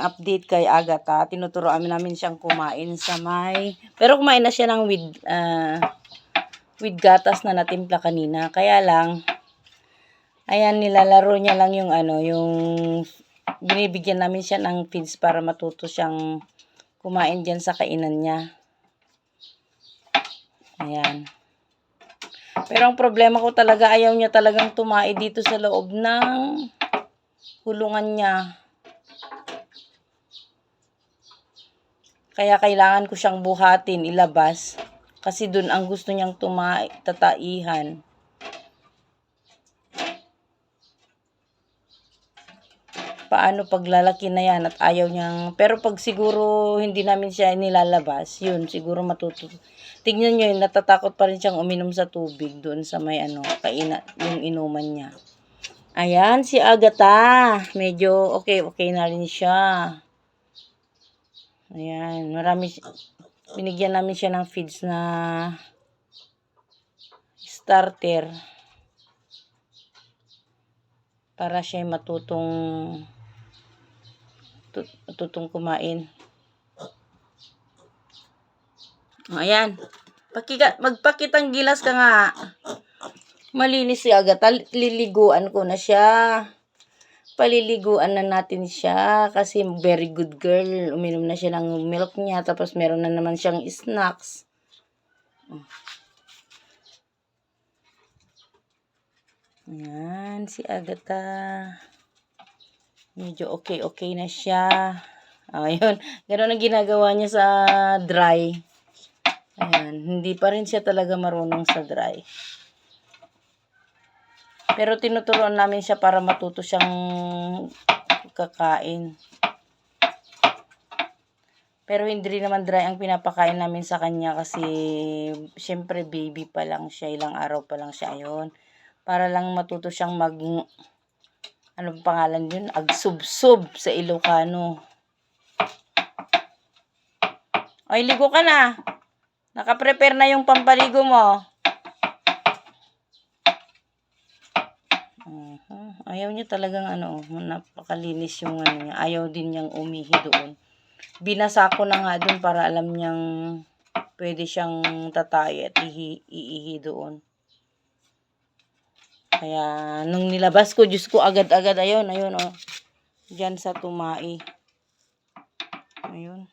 update kay Agatha. Tinuturoan namin siyang kumain sa may... Pero kumain na siya ng with, ah, with gatas na natimpla kanina. Kaya lang, ayan, nilalaro niya lang yung ano, yung... Binibigyan namin siya ng feeds para matuto siyang kumain dyan sa kainan niya. Ayan. Pero ang problema ko talaga, ayaw niya talagang tumai dito sa loob ng hulungan niya. Kaya kailangan ko siyang buhatin, ilabas. Kasi dun ang gusto niyang tumai, tataihan. Paano pag lalaki na yan at ayaw niyang... Pero pag siguro hindi namin siya nilalabas, yun, siguro matuto. Tingnan niyo yun, natatakot pa rin siyang uminom sa tubig doon sa may ano, kaina, yung inuman niya. Ayan, si Agatha. Medyo okay, okay na rin siya. Ayan, marami, binigyan namin siya ng feeds na starter. Para siya matutong tut- matutong kumain. O, Ayan. Pakika, magpakitang gilas ka nga. Malinis si Agatha. Liliguan ko na siya. Paliliguan na natin siya kasi very good girl. Uminom na siya ng milk niya tapos meron na naman siyang snacks. Ayan, si Agatha. Medyo okay-okay na siya. Ayun, gano'n ang ginagawa niya sa dry. Ayan, hindi pa rin siya talaga marunong sa dry. Pero tinuturuan namin siya para matuto siyang kakain. Pero hindi rin naman dry ang pinapakain namin sa kanya kasi syempre baby pa lang siya, ilang araw pa lang siya ayon. Para lang matuto siyang mag ano pangalan yun? Agsubsob sa Ilocano. Ay, ligo ka na. Nakaprepare na yung pampaligo mo. Mhm. Ayaw niya talagang ano, napakalinis yung ano niya. Ayaw din niyang umihi doon. Binasa ko na nga doon para alam niyang pwede siyang tatay at ihi, iihi doon. Kaya, nung nilabas ko, Diyos ko, agad-agad, ayun, ayun, oh. Diyan sa tumai. Ayun.